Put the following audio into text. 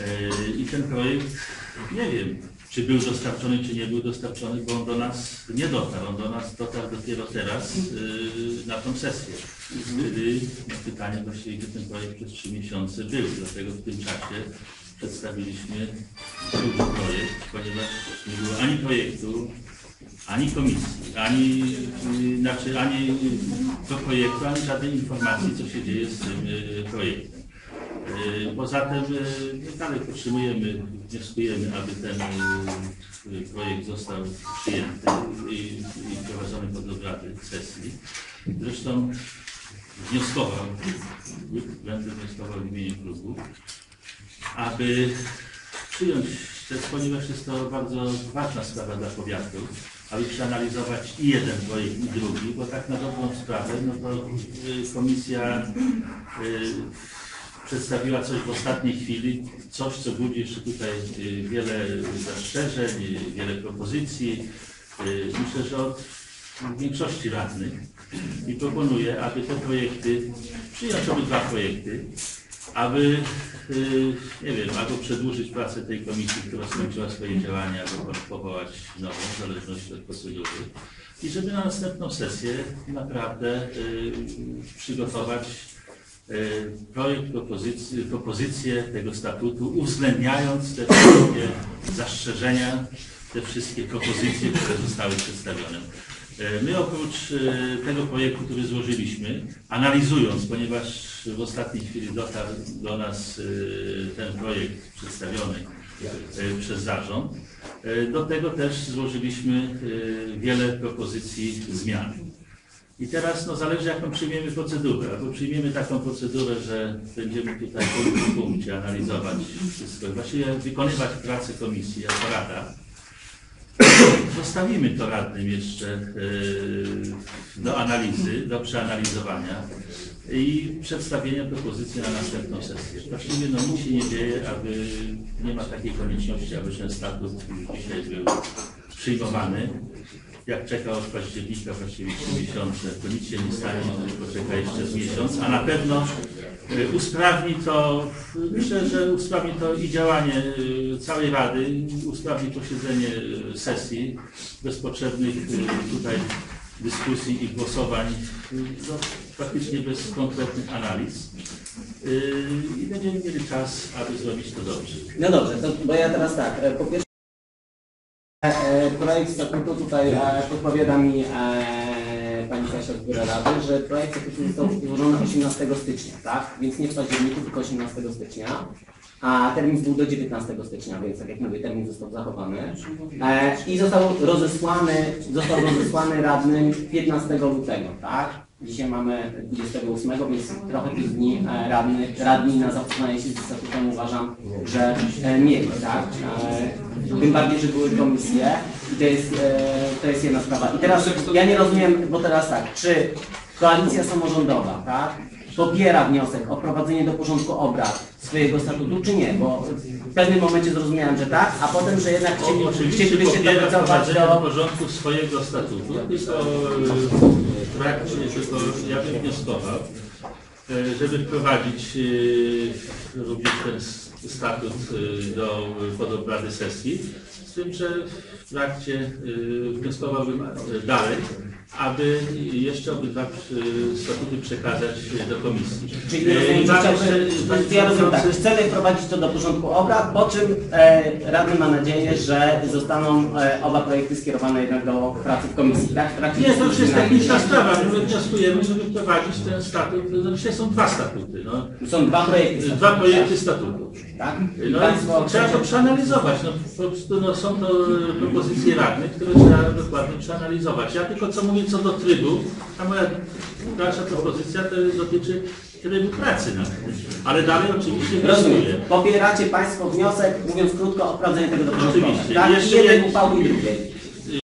E, I ten projekt, nie wiem, czy był dostarczony, czy nie był dostarczony, bo on do nas nie dotarł. On do nas dotarł dopiero teraz e, na tą sesję. Wtedy pytanie właściwie, gdzie ten projekt przez trzy miesiące był. Dlatego w tym czasie przedstawiliśmy drugi projekt, ponieważ nie było ani projektu, ani komisji, ani, y, znaczy, ani do projektu, ani żadnej informacji, co się dzieje z tym projektem. Y, Poza tym y, my dalej podtrzymujemy, wnioskujemy, aby ten y, projekt został przyjęty i, i wprowadzony pod obrady sesji. Zresztą wnioskował, będę wnioskował w imieniu klubu, aby przyjąć, ponieważ jest to bardzo ważna sprawa dla powiatu, aby przeanalizować i jeden projekt, i drugi, bo tak na dobrą sprawę, no to komisja przedstawiła coś w ostatniej chwili, coś, co budzi jeszcze tutaj y, wiele zastrzeżeń, y, wiele propozycji. Y, Myślę, że od większości radnych i proponuję, aby te projekty, przyjąć obydwa projekty, aby, nie wiem, albo przedłużyć pracę tej komisji, która skończyła swoje działania, albo powołać nową, w zależności od procedury. I żeby na następną sesję naprawdę przygotować projekt, propozycji, propozycję tego statutu, uwzględniając te wszystkie zastrzeżenia, te wszystkie propozycje, które zostały przedstawione. E, My oprócz e, tego projektu, który złożyliśmy, analizując, ponieważ w ostatniej chwili dotarł do nas e, ten projekt przedstawiony e, przez zarząd, e, do tego też złożyliśmy e, wiele propozycji zmian. I teraz no, zależy jaką przyjmiemy procedurę. Albo przyjmiemy taką procedurę, że będziemy tutaj punkt po punkcie analizować wszystko, właściwie wykonywać pracę komisji jako rada. Zostawimy to radnym jeszcze e, do analizy, do przeanalizowania i przedstawienia propozycji na następną sesję. Właściwie no, nic się nie dzieje, aby nie ma takiej konieczności, aby ten statut dzisiaj był przyjmowany. Jak czeka od października właściwie 3 miesiące, to nic się nie stanie, tylko czeka jeszcze z miesiąc, a na pewno e, usprawni to, myślę, że usprawni to i działanie e, całej Rady, usprawni posiedzenie e, sesji bez potrzebnych tutaj dyskusji i głosowań, no, praktycznie bez konkretnych analiz. I będziemy mieli czas, aby zrobić to dobrze. No dobrze, to, bo ja teraz tak, e, po pierwsze projekt statutu tutaj e, podpowiada mi e, pani Kasia z Biura Rady, że projekt statutu został złożony 18 stycznia, tak? Więc nie w październiku, tylko 18 stycznia. A termin był do 19 stycznia, więc tak jak mówię, termin został zachowany. E, I został rozesłany, został rozesłany radnym 15 lutego, tak? Dzisiaj mamy 28, więc trochę tych dni e, radny, radni na zapoznanie się z statutem uważam, że e, mieli, tak? E, tym bardziej, że były komisje i to jest, to jest jedna sprawa. I teraz ja nie rozumiem, bo teraz tak, czy koalicja samorządowa, tak? Popiera wniosek o wprowadzenie do porządku obrad swojego statutu, czy nie? Bo w pewnym momencie zrozumiałem, że tak, a potem, że jednak chcieli, Oczywiście chcielibyście popiera dopracować do do... porządku swojego statutu, tylko e, w trakcie, tylko ja bym wnioskował, e, żeby wprowadzić e, również ten statut e, do pod obrady sesji, z tym, że w trakcie e, wnioskowałbym dalej, aby jeszcze obydwa statuty przekazać do komisji. Czyli E, rozumiem, że tak, chcemy wprowadzić to do porządku obrad, po czym e, radny ma nadzieję, że zostaną e, oba projekty skierowane jednak do pracy w komisji, tak? Nie, to już jest techniczna sprawa. My wnioskujemy, żeby wprowadzić ten statut. No dzisiaj są dwa statuty. No. Są dwa projekty. Dwa projekty statutu. Tak? No Państwo trzeba to przeanalizować. No, po prostu no, są to e, propozycje radnych, które trzeba dokładnie przeanalizować. Ja tylko co mówię co do trybu, a moja dalsza propozycja to dotyczy trybu pracy nawet. Ale dalej oczywiście Rozumiem. wnioskuję. Popieracie Państwo wniosek, mówiąc krótko, o wprowadzenie tego do porządku Oczywiście. tak? Jeszcze jeden i drugiej.